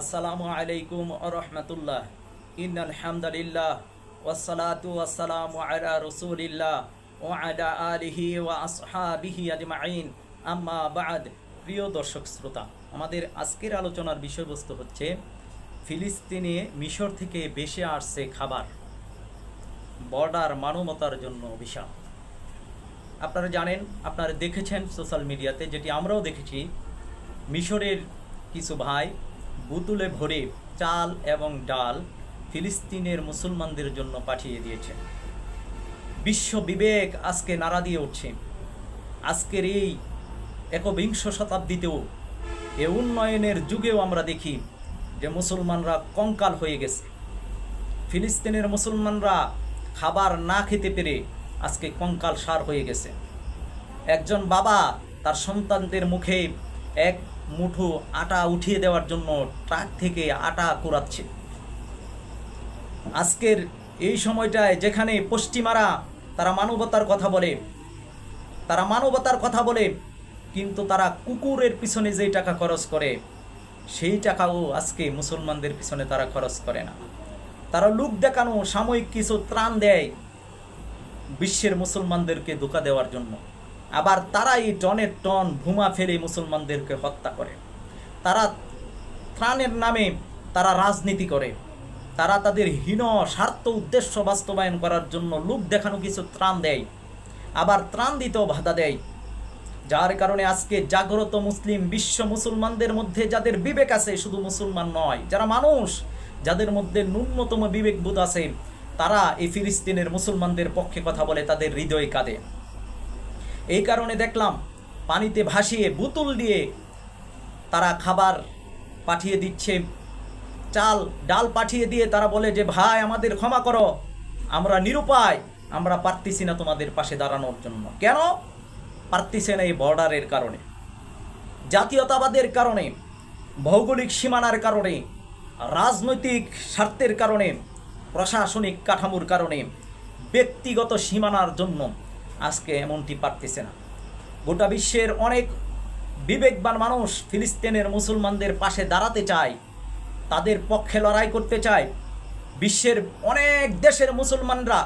আসসালামু আলাইকুম রহমতুল্লাহ। ইন আলহামদুলিল্লাহ ওয়াসালাতু ওয়াসালামু আলা রসুলিল্লাহ ও আলা আলিহি ওয়া আসহাবিহি আজমাইন। আম্মা বাদ। প্রিয় দর্শক শ্রোতা, আমাদের আজকের আলোচনার বিষয়বস্তু হচ্ছে, ফিলিস্তিনে মিশর থেকে বেশি আসছে খাবার। বর্ডার মানবতার জন্য অভিশাপ। আপনারা জানেন, আপনারা দেখেছেন সোশ্যাল মিডিয়াতে, যেটি আমরাও দেখেছি, মিশরের কিছু ভাই বুতুলে ভরে চাল এবং ডাল ফিলিস্তিনের মুসলমানদের জন্য পাঠিয়ে দিয়েছে। বিশ্ব বিবেক আজকে নাড়া দিয়ে উঠছে। আজকের এই একবিংশ শতাব্দীতেও এ উন্নয়নের যুগেও আমরা দেখি যে মুসলমানরা কঙ্কাল হয়ে গেছে। ফিলিস্তিনের মুসলমানরা খাবার না খেতে পেরে আজকে কঙ্কাল সার হয়ে গেছে। একজন বাবা তার সন্তানদের মুখে এক মুঠো আটা উঠিয়ে দেওয়ার জন্য ট্রাক থেকে আটা কুড়াচ্ছে। আজকের এই সময়টায় যেখানে পশ্চিমারা তারা মানবতার কথা বলে, তারা মানবতার কথা বলে, কিন্তু তারা কুকুরের পিছনে যেই টাকা খরচ করে, সেই টাকাও আজকে মুসলমানদের পিছনে তারা খরচ করে না। তারা লুক দেখানো সাময়িক কিছু ত্রাণ দেয় বিশ্বের মুসলমানদেরকে ধোকা দেওয়ার জন্য। আবার তারাই টনের টন ভুমা ফেলে মুসলমানদেরকে হত্যা করে। তারা ত্রাণের নামে তারা রাজনীতি করে। তারা তাদের হীন স্বার্থ উদ্দেশ্য বাস্তবায়ন করার জন্য লোক দেখানো কিছু ত্রাণ দেয়, আবার ত্রাণ দিতেও বাধা দেয়। যার কারণে আজকে জাগ্রত মুসলিম বিশ্ব মুসলমানদের মধ্যে যাদের বিবেক আছে, শুধু মুসলমান নয়, যারা মানুষ, যাদের মধ্যে ন্যূনতম বিবেকবোধ আছে, তারা এই ফিলিস্তিনের মুসলমানদের পক্ষে কথা বলে, তাদের হৃদয় কাঁদে। এই কারণে দেখলাম পানিতে ভাসিয়ে বোতল দিয়ে তারা খাবার পাঠিয়ে দিচ্ছে। চাল, ডাল পাঠিয়ে দিয়ে তারা বলে যে, ভাই, আমাদের ক্ষমা করো। আমরা নিরুপায়। আমরা পারতেছি না তোমাদের পাশে দাঁড়ানোর জন্য। কেন? পারতেছে না এই বর্ডারের কারণে। জাতীয়তাবাদের কারণে, ভৌগোলিক সীমানার কারণে, রাজনৈতিক স্বার্থের কারণে, প্রশাসনিক কাঠামোর কারণে, ব্যক্তিগত সীমানার জন্য আজকে এমনটি পারতেছে না। গোটা বিশ্বের অনেক বিবেকবান মানুষ ফিলিস্তিনের মুসলমানদের পাশে দাঁড়াতে চায়, তাদের পক্ষে লড়াই করতে চায়। বিশ্বের অনেক দেশের মুসলমানরা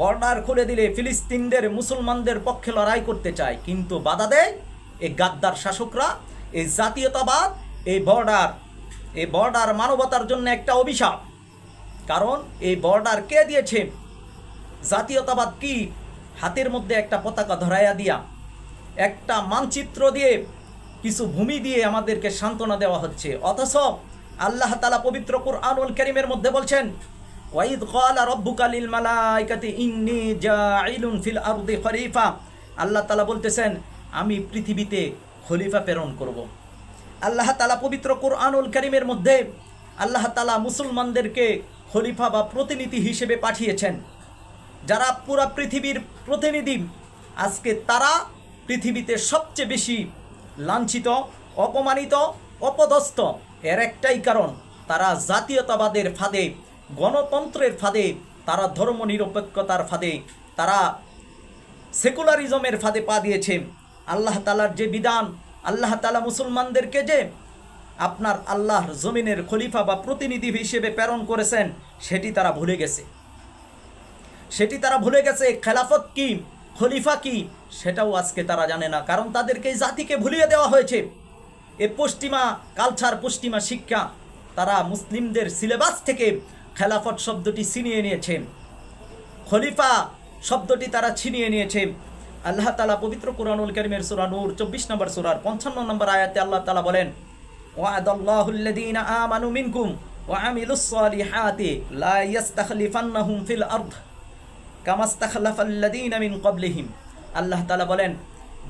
বর্ডার খুলে দিলে ফিলিস্তিনদের মুসলমানদের পক্ষে লড়াই করতে চায়, কিন্তু বাধা দেয় এই গাদ্দার শাসকরা, এই জাতীয়তাবাদ, এই বর্ডার এই বর্ডার মানবতার জন্য একটা অভিশাপ। কারণ এই বর্ডার কে দিয়েছে? জাতীয়তাবাদ কি? হাতের মধ্যে একটা পতাকা ধরাইয়া দিয়া, একটা মানচিত্র দিয়ে কিছু ভূমি দিয়ে আমাদেরকে সান্ত্বনা দেওয়া হচ্ছে। অথচ আল্লাহ তালা পবিত্র কুরআনুল করিমের মধ্যে বলছেন ফিল আল্লাহ তালা বলতেছেন, আমি পৃথিবীতে খলিফা প্রেরণ করব। আল্লাহ তালা পবিত্র কোরআনুল করিমের মধ্যে আল্লাহ তালা মুসলমানদেরকে খলিফা বা প্রতিনিধি হিসেবে পাঠিয়েছেন। যারা পুরা পৃথিবীর প্রতিনিধি, আজকে তারা পৃথিবীতে সবচেয়ে বেশি লাঞ্ছিত, অপমানিত, অপদস্থ। এর একটাই কারণ, তারা জাতীয়তাবাদের ফাঁদে, গণতন্ত্রের ফাঁদে, তারা ধর্মনিরপেক্ষতার ফাঁদে, তারা সেকুলারিজমের ফাঁদে পা দিয়েছে। আল্লাহ তালার যে বিধান, আল্লাহ তালা মুসলমানদেরকে যে আপনার আল্লাহর জমিনের খলিফা বা প্রতিনিধি হিসেবে প্রেরণ করেছেন, সেটি তারা ভুলে গেছে। সেটি তারা ভুলে গেছে, খেলাফত কি, খলিফা কি, সেটাও আজকে তারা জানে না। কারণ তাদেরকে জাতিকে ভুলিয়ে দেওয়া হয়েছে। এ পশ্চিমা কালচার, পশ্চিমা শিক্ষা, তারা মুসলিমদের সিলেবাস থেকে খেলাফত শব্দটি ছিনিয়ে নিয়েছে। খলিফা শব্দটি তারা ছিনিয়ে নিয়েছে। আল্লাহ তালা পবিত্র কোরআনুল করিমের সুরা নূর, চব্বিশ নম্বর সুরার পঞ্চান্ন নম্বর আয়াতে আল্লাহ তালা বলেন ওয়াদাল্লাহুল্লাযীনা আমানু মিনকুম ওয়া আমিলুস সালিহাতি লা কামাস্তাখলাফাল্লাযীনা মিন ক্বাবলিহিম। আল্লাহ তালা বলেন,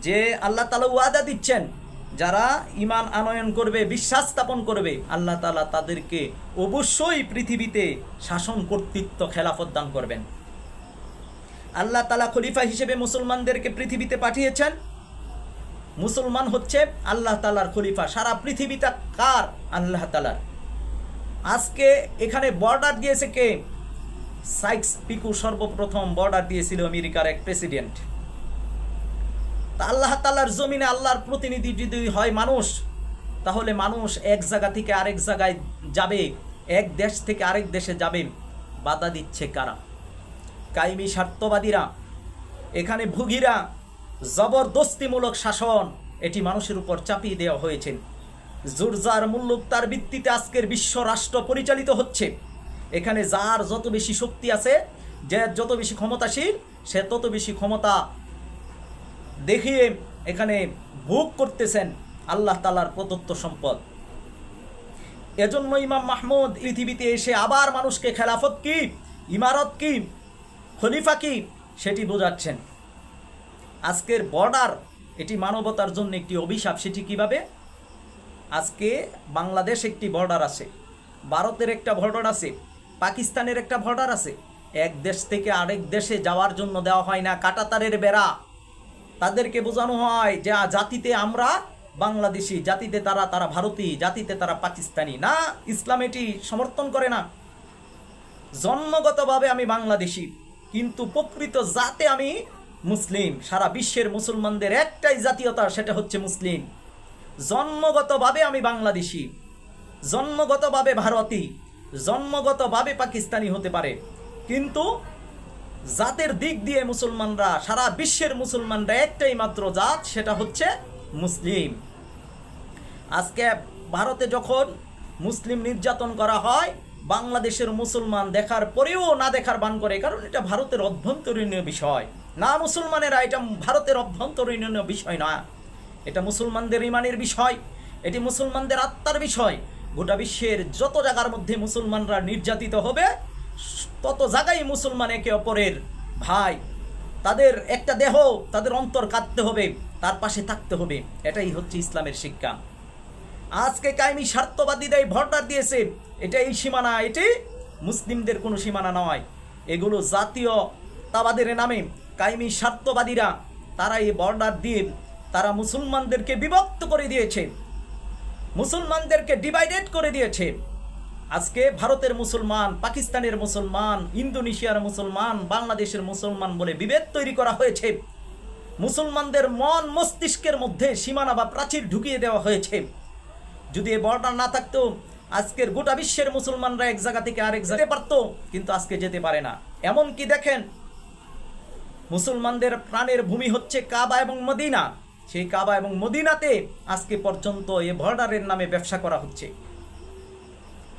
যে আল্লাহ তালা ওয়াদা দিচ্ছেন, যারা ইমান আনয়ন করবে, বিশ্বাস স্থাপন করবে, আল্লাহ তালা তাদেরকে অবশ্যই পৃথিবীতে শাসন কর্তৃত্ব খেলাফত দান করবেন। আল্লাহ তালা খলিফা হিসেবে মুসলমানদেরকে পৃথিবীতে পাঠিয়েছেন। মুসলমান হচ্ছে আল্লাহ তালার খলিফা, সারা পৃথিবীটা কার? আল্লাহ তালার আজকে এখানে বর্ডার দিয়েছে কে? সাইক্স পিকু সর্বপ্রথম বর্ডার দিয়েছিল আমেরিকার এক প্রেসিডেন্ট। আল্লাহ তালার জমিনে আল্লাহর প্রতিনিধি যদি হয় মানুষ, তাহলে মানুষ এক জায়গা থেকে আরেক জায়গায় যাবে, এক দেশ থেকে আরেক দেশে যাবে। বাধা দিচ্ছে কারা? কায়েমি স্বার্থবাদীরা, এখানে ভুগিরা, জবরদস্তিমূলক শাসন, এটি মানুষের উপর চাপিয়ে দেওয়া হয়েছে। জোরজার মুল্লুক তার ভিত্তিতে আজকের বিশ্ব রাষ্ট্র পরিচালিত হচ্ছে। এখানে যার যত বেশি শক্তি আছে, যে যত বেশি ক্ষমতাশীল, সে তত বেশি ক্ষমতা দেখিয়ে এখানে ভোগ করতেছেন আল্লাহ তালার প্রদত্ত সম্পদ। এজন্য ইমাম মাহমুদ পৃথিবীতে এসে আবার মানুষকে খেলাফত কি, ইমারত কি, খলিফা কি, সেটি বোঝাচ্ছেন। আজকের বর্ডার, এটি মানবতার জন্য একটি অভিশাপ, সেটি কীভাবে? আজকে বাংলাদেশ একটি বর্ডার আছে, ভারতের একটা বর্ডার আছে। পাকিস্তানের একটা বর্ডার আছে। এক দেশ থেকে আরেক দেশে যাওয়ার জন্য দেওয়া হয় না, কাটাতারের বেড়া। তাদেরকে বোঝানো হয় যে জাতিতে আমরা বাংলাদেশি, জাতিতে তারা তারা ভারতী, জাতিতে তারা পাকিস্তানি। না, ইসলাম এটি সমর্থন করে না। জন্মগতভাবে আমি বাংলাদেশি, কিন্তু প্রকৃত জাতে আমি মুসলিম। সারা বিশ্বের মুসলমানদের একটাই জাতীয়তা, সেটা হচ্ছে মুসলিম। জন্মগতভাবে আমি বাংলাদেশি, জন্মগতভাবে ভারতী জন্মগতভাবে পাকিস্তানি হতে পারে। কিন্তু জাতের দিক দিয়ে মুসলমানরা, সারা বিশ্বের মুসলমানরা একটাই মাত্র জাত, সেটা হচ্ছে মুসলিম। আজকে ভারতে যখন মুসলিম নির্যাতন করা হয়, বাংলাদেশের মুসলমান দেখার পরেও না দেখার বান করে, কারণ এটা ভারতের অভ্যন্তরীণীয় বিষয়। না মুসলমানেরা, এটা ভারতের অভ্যন্তরীণীয় বিষয় না। এটা মুসলমানদের ইমানের বিষয়, এটি মুসলমানদের আত্মার বিষয়। গোটা বিশ্বের যত জায়গার মধ্যে মুসলমানরা নির্যাতিত হবে, তত জায়গায় মুসলমান একে অপরের ভাই। তাদের একটা দেহ, তাদের অন্তর কাঁদতে হবে, তার পাশে থাকতে হবে। এটাই হচ্ছে ইসলামের শিক্ষা। আজকে কায়েমি স্বার্থবাদীরাই ভর্ডার দিয়েছে। এটা এই সীমানা, এটি মুসলিমদের কোনো সীমানা নয়। এগুলো জাতীয় তাবাদের নামে কায়েমি স্বার্থবাদীরা তারা এই বর্ডার দিয়ে তারা মুসলমানদেরকে বিভক্ত করে দিয়েছে। মুসলমানদেরকে ডিভাইডেড করে দিয়েছে। আজকে ভারতের মুসলমান, পাকিস্তানের মুসলমান, ইন্দোনেশিয়ার মুসলমান, বাংলাদেশের মুসলমান বলে বিভেদ তৈরি করা হয়েছে। মুসলমানদের মন মস্তিষ্কের মধ্যে সীমানা বা প্রাচীর ঢুকিয়ে দেওয়া হয়েছে। যদি এই বর্ডার না থাকতো, আজকের গোটা বিশ্বের মুসলমানরা এক জায়গা থেকে আরেক যেতে পারতো, কিন্তু আজকে যেতে পারে না। এমন কি দেখেন, মুসলমানদের প্রাণের ভূমি হচ্ছে কাবা এবং মদিনা। সেই কাবা এবং মদিনাতে আজকে পর্যন্ত এ বর্ডারের নামে ব্যবসা করা হচ্ছে।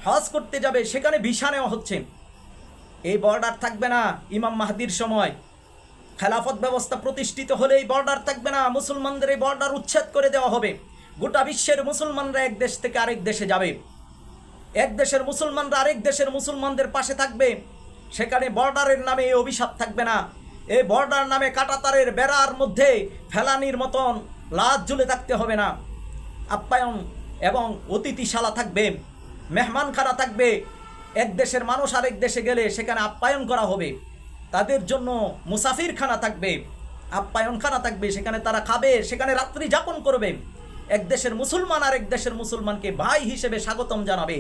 হজ করতে যাবে, সেখানে ভিসা নেওয়া হচ্ছে। এই বর্ডার থাকবে না ইমাম মাহাদির সময়। খেলাফত ব্যবস্থা প্রতিষ্ঠিত হলে এই বর্ডার থাকবে না, মুসলমানদের এই বর্ডার উচ্ছেদ করে দেওয়া হবে। গোটা বিশ্বের মুসলমানরা এক দেশ থেকে আরেক দেশে যাবে। এক দেশের মুসলমানরা আরেক দেশের মুসলমানদের পাশে থাকবে। সেখানে বর্ডারের নামে এই অভিশাপ থাকবে না। এই বর্ডার নামে কাটাতারের বেড়ার মধ্যে ফেলানির মতন লাজ ঝুলে থাকতে হবে না। আপ্যায়ন এবং অতিথিশালা থাকবে, মেহমানখানা থাকবে। এক দেশের মানুষ আরেক দেশে গেলে সেখানে আপ্যায়ন করা হবে। তাদের জন্য মুসাফিরখানা থাকবে, আপ্যায়নখানা থাকবে। সেখানে তারা খাবে, সেখানে রাত্রি যাপন করবে। এক দেশের মুসলমান আর এক দেশের মুসলমানকে ভাই হিসেবে স্বাগতম জানাবে।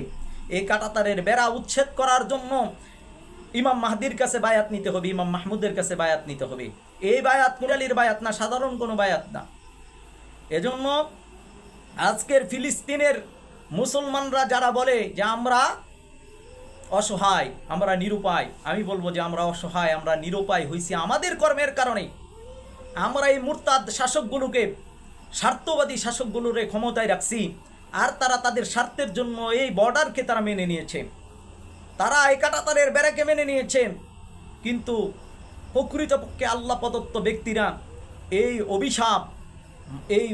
এই কাটাতারের বেড়া উচ্ছেদ করার জন্য ইমাম মাহদির কাছে বায়াত নিতে হবে, ইমাম মাহমুদের কাছে বায়াত নিতে হবে। এই বায়াত মুরালির বায়াত না, সাধারণ কোনো বায়াত না। এজন্য আজকের ফিলিস্তিনের মুসলমানরা যারা বলে যে আমরা অসহায়, আমরা নিরুপায়, আমি বলব যে আমরা অসহায়, আমরা নিরুপায় হয়েছি আমাদের কর্মের কারণে। আমরা এই মুরতাদ শাসকগুলোকে, স্বার্থবাদী শাসকগুলোরে ক্ষমতায় রাখছি, আর তারা তাদের স্বার্থের জন্য এই বর্ডারকে তারা মেনে নিয়েছে। তারা এই কাটাতারের বেড়াকে মেনে নিয়েছেন। কিন্তু প্রকৃতপক্ষে আল্লাহ প্রদত্ত ব্যক্তিরা এই অভিশাপ, এই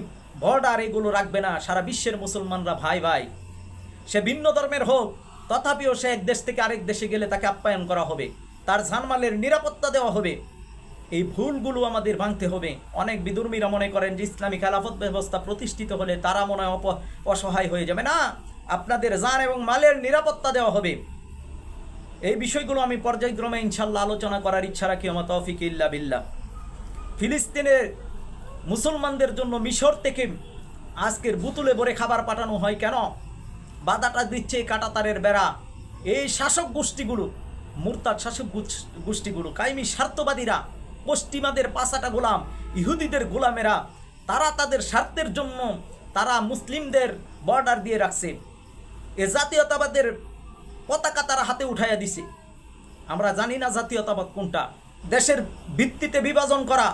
বর্ডার এগুলো রাখবে না। সারা বিশ্বের মুসলমানরা ভাই ভাই। সে ভিন্ন ধর্মের হোক, তথাপিও সে এক দেশ থেকে আরেক দেশে গেলে তাকে আপ্যায়ন করা হবে। তার জানমালের নিরাপত্তা দেওয়া হবে। এই ভুলগুলো আমাদের ভাঙতে হবে। অনেক বিদুর্মীরা মনে করেন যে ইসলামী খেলাফত ব্যবস্থা প্রতিষ্ঠিত হলে তারা মনে হয় অসহায় হয়ে যাবে। না, আপনাদের জান এবং মালের নিরাপত্তা দেওয়া হবে। এই বিষয়গুলো আমি পর্যায়ক্রমে ইনশাল্লাহ আলোচনা করার ইচ্ছা রাখি আমার তৌফিক ইল্লা বিল্লাহ। ফিলিস্তিনের মুসলমানদের জন্য মিশর থেকে আজকের বুতুলে ভরে খাবার পাঠানো হয় কেন? বাধাটা দিচ্ছে কাটাতারের বেড়া। এই শাসক গোষ্ঠীগুলো, মুরতাদ শাসক গোষ্ঠীগুলো, কায়েমি স্বার্থবাদীরা, পশ্চিমাদের পাশাটা গোলাম, ইহুদিদের গোলামেরা, তারা তাদের স্বার্থের জন্য তারা মুসলিমদের বর্ডার দিয়ে রাখছে। এ জাতীয়তাবাদের পতাকা তারা হাতে উঠাইয়া দিছে। আমরা জানি না জাতীয়তাবাদ কোনটা। দেশের ভিত্তিতে বিভাজন করা,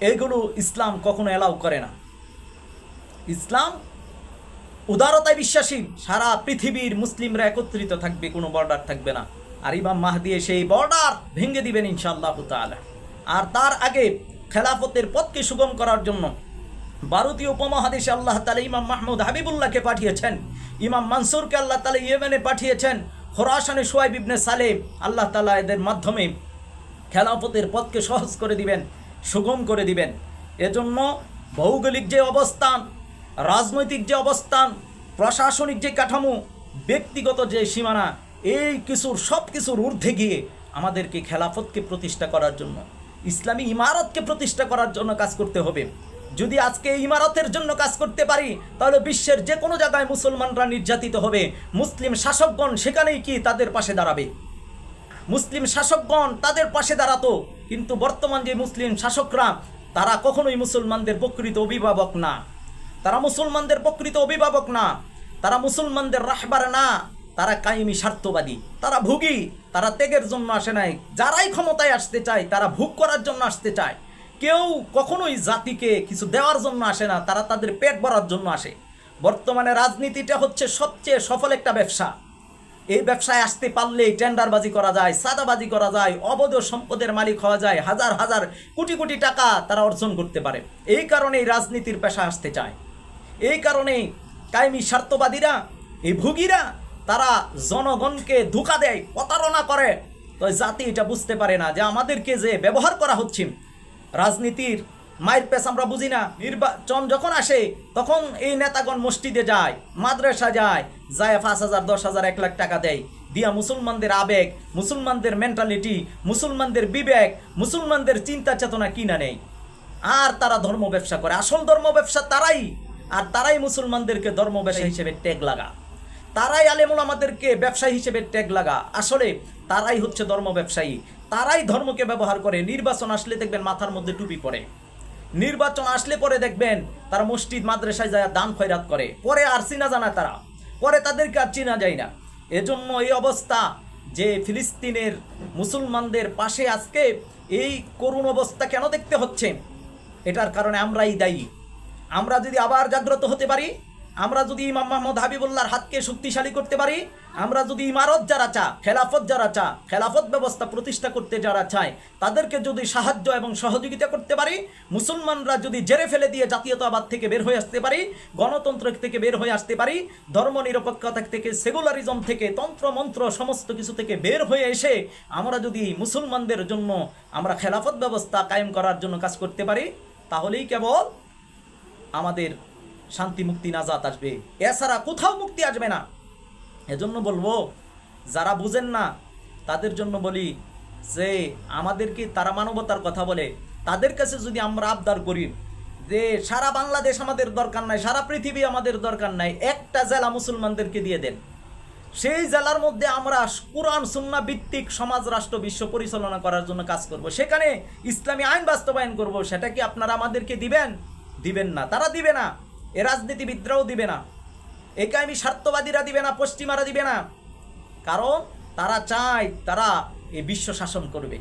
এইগুলো ইসলাম কখনো অ্যালাউ করে না। ইসলাম উদারতায় বিশ্বাসী, সারা পৃথিবীর মুসলিমরা একত্রিত থাকবে, কোনো বর্ডার থাকবে না। আর ইমাম মাহদি সেই বর্ডার ভেঙে দিবেন ইনশাআল্লাহ তাআলা। আর তার আগে খেলাফতের পথকে সুগম করার জন্য ভারতীয় উপমহাদেশে আল্লাহ তালা ইমাম মাহমুদ হাবিবুল্লাহকে পাঠিয়েছেন। ইমাম মানসুরকে আল্লাহ তালা ইয়েমেনে পাঠিয়েছেন। খোরাসানে সোয়াইব ইবনে সালেম আল্লাহ তালা এদের মাধ্যমে খেলাফতের পথকে সহজ করে দিবেন, সুগম করে দিবেন। এজন্য ভৌগোলিক যে অবস্থান, রাজনৈতিক যে অবস্থান, প্রশাসনিক যে কাঠামো, ব্যক্তিগত যে সীমানা, এই কিছুর সব কিছুর ঊর্ধ্বে গিয়ে আমাদেরকে খেলাফতকে প্রতিষ্ঠা করার জন্য, ইসলামী ইমারতকে প্রতিষ্ঠা করার জন্য কাজ করতে হবে। যদি আজকে ইমারতের জন্য কাজ করতে পারি, তাহলে বিশ্বের যে কোনো জায়গায় মুসলমানরা নির্যাতিত হবে। মুসলিম শাসকগণ সেখানেই কি তাদের পাশে দাঁড়াবে? মুসলিম শাসকগণ তাদের পাশে দাঁড়াতো, কিন্তু বর্তমান যে মুসলিম শাসকরা, তারা কখনোই মুসলমানদের প্রকৃত অভিভাবক না। তারা মুসলমানদের প্রকৃত অভিভাবক না। তারা মুসলমানদের রাহবার না। তারা কায়েমি স্বার্থবাদী। তারা ভুগি। তারা ত্যাগের জন্য আসে নাই। যারাই ক্ষমতায় আসতে চায়, তারা ভোগ করার জন্য আসতে চায়। কেউ কখনোই জাতিকে কিছু দেওয়ার জন্য আসে না, তারা তাদের পেট ভরার জন্য আসে। বর্তমানে রাজনীতিটা হচ্ছে সবচেয়ে সফল একটা ব্যবসা। এই ব্যবসায় আসতে পারলেই টেন্ডারবাজি করা যায়, সাদাবাজি করা যায়, অবৈধ সম্পদের মালিক হওয়া যায়, হাজার হাজার কোটি কোটি টাকা তারা অর্জন করতে পারে। এই কারণেই রাজনীতির পেশা আসতে চায়। এই কারণেই কায়েমি স্বার্থবাদীরা, এই ভুগিরা, তারা জনগণকে ধোকা দেয়, প্রতারণা করে। তো জাতি এটা বুঝতে পারে না যে আমাদেরকে যে ব্যবহার করা হচ্ছে রাজনীতির মায়ের পেশ আমরা বুঝি না। নির্বাচন যখন আসে তখন এই নেতাগণ মসজিদে যায় মাদ্রাসা যায় যায় পাঁচ হাজার দশ হাজার এক লাখ টাকা দেয়। দিয়া মুসলমানদের আবেগ মুসলমানদের মেন্টালিটি মুসলমানদের বিবেক মুসলমানদের চিন্তা চেতনা কিনা নেই। আর তারা ধর্ম ব্যবসা করে। আসল ধর্ম ব্যবসা তারাই। আর তারাই মুসলমানদেরকে ধর্ম ব্যবসা হিসেবে ট্যাগ লাগা। তারাই আলেমুল আমাদেরকে ব্যবসায়ী হিসেবে ট্যাগ লাগা। আসলে তারাই হচ্ছে ধর্ম ব্যবসায়ী। তারাই ধর্মকে ব্যবহার করে। নির্বাচন আসলে দেখবেন মাথার মধ্যে টুপি পরে নির্বাচন আসলে পরে দেখবেন তারা মসজিদ, মাদ্রাসায় যায়, দান খয়রাত করে। পরে আর চিনা জানা তারা। পরে তাদেরকে আর চিনা যায় না। এজন্য এই অবস্থা যে ফিলিস্তিনের মুসলমানদের পাশে আজকে এই করুণ অবস্থা কেন দেখতে হচ্ছে? এটার কারণে আমরাই দায়ী। আমরা যদি আবার জাগ্রত হতে পারি আমরা যদি ইমাম মোহাম্মদ হাবিবুল্লাহর হাতকে শক্তিশালী করতে পারি, আমরা যদি ইমারত যারা চা খেলাফত যারা চা খেলাফত ব্যবস্থা প্রতিষ্ঠা করতে যারা চায়, তাদেরকে যদি সাহায্য এবং সহযোগিতা করতে পারি, মুসলমানরা যদি জেরে ফেলে দিয়ে জাতীয়তাবাদ থেকে বের হয়ে আসতে পারি, গণতন্ত্র থেকে বের হয়ে আসতে পারি, ধর্ম নিরপেক্ষতা থেকে, সেকুলারিজম থেকে, তন্ত্র, মন্ত্র, সমস্ত কিছু থেকে বের হয়ে এসে আমরা যদি মুসলমানদের জন্য আমরা খেলাফত ব্যবস্থা কায়েম করার জন্য কাজ করতে পারি, তাহলেই কেবল আমাদের শান্তি মুক্তি নাজাত আসবে। এছাড়া কোথাও মুক্তি আসবে না। এজন্য বলব, যারা বুঝেন না, তাদের জন্য বলি যে, আমাদেরকে তারা মানবতার কথা বলে। তাদের কাছে যদি আমরা আবদার করি যে, সারা বাংলাদেশ আমাদের দরকার নাই, সারা পৃথিবী আমাদের দরকার নাই, একটা জেলা মুসলমানদেরকে দিয়ে দেন। সেই জেলার মধ্যে আমরা কোরআন সুন্না ভিত্তিক সমাজ, রাষ্ট্র, বিশ্ব পরিচালনা করার জন্য কাজ করব। সেখানে ইসলামী আইন বাস্তবায়ন করব। সেটা কি আপনারা আমাদেরকে দিবেন? দিবেন না। তারা দিবে না। এ রাজনীতিবিদরাও দিবে না। এই কায়েমি স্বার্থবাদীরা দিবে না, পশ্চিমারা দিবে না। কারণ তারা চায় তারা এই বিশ্ব শাসন করবে।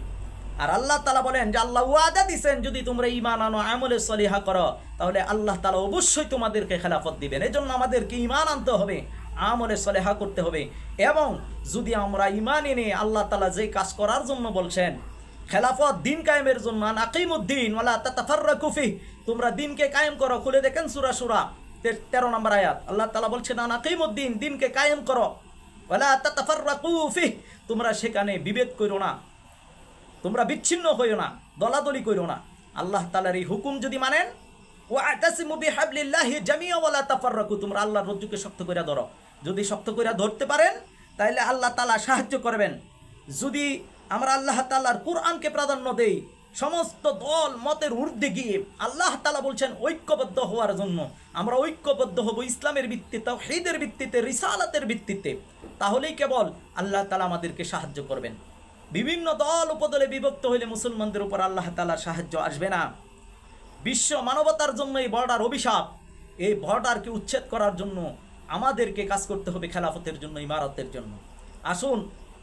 আর আল্লাহ তালা বলেন যে, আল্লাহ ওয়াদা দিছেন, যদি তোমরা ইমান আনো, আমলে সলিহা করো, তাহলে আল্লাহ তালা অবশ্যই তোমাদেরকে খেলাফত দিবেন। এই জন্য আমাদেরকে ইমান আনতে হবে, আমলে সলেহা করতে হবে। এবং যদি আমরা ইমান এনে আল্লাহ তালা যে কাজ করার জন্য বলছেন খেলাফত দিন কায়েমের জন্য নাকিমুদ্দিন ওয়ালা তাতাফাররাকু ফি তোমরা দিনকে কায়েম করো, খুলে দেখেন সূরা সূরা তেরো নম্বর আয়াত। আল্লাহ তাআলা বলছেন নাকিমুদ্দিন দিনকে কায়েম করো। ওয়ালা তাতাফাররাকু ফি তোমরা সেখানে বিভেদ করো না। তোমরা বিচ্ছিন্ন হইও না, দলাদলি করো না। আল্লাহ তাআলার এই হুকুম যদি মানেন ও আতাসিমু বিহাবলিল্লাহি জামিয়া ওয়ালা তাফাররাকু, তোমরা আল্লাহর রজ্জুকে শক্ত কইরা ধরো। যদি শক্ত কইরা ধরতে পারেন তাহলে আল্লাহ তালা সাহায্য করবেন। যদি আমরা আল্লাহ তাআলার কোরআনকে প্রাধান্য দেই। সমস্ত দল, মতের ঊর্ধ্বে গিয়ে আল্লাহ তালা বলছেন, ঐক্যবদ্ধ হওয়ার জন্য। আমরা ঐক্যবদ্ধ হব ইসলামের ভিত্তিতে, তাওহীদের ভিত্তিতে, রিসালাতের ভিত্তিতে। তাহলেই কেবল আল্লাহ তালা আমাদেরকে সাহায্য করবেন। বিভিন্ন দল উপদলে বিভক্ত হইলে মুসলমানদের উপর আল্লাহ তাআলার সাহায্য আসবে না। বিশ্ব মানবতার জন্য এই বর্ডার অভিশাপ। এই বর্ডারকে উচ্ছেদ করার জন্য আমাদেরকে কাজ করতে হবে খেলাফতের জন্য, ইমারতের জন্য। আসুন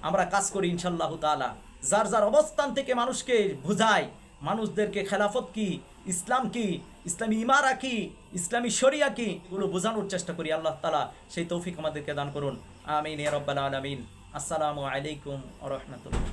আমরা কাজ করি ইনশাল্লাহ তালা যার যার অবস্থান থেকে মানুষকে বোঝায় মানুষদেরকে খেলাফত কি, ইসলাম কি, ইসলামী ইমারা কি, ইসলামী শরিয়া কি, এগুলো বোঝানোর চেষ্টা করি আল্লাহ তালা সেই তৌফিক আমাদেরকে দান করুন। আমিন রব্বাল আলমিন। আসসালামু আলাইকুম রহমতুল্লাহ।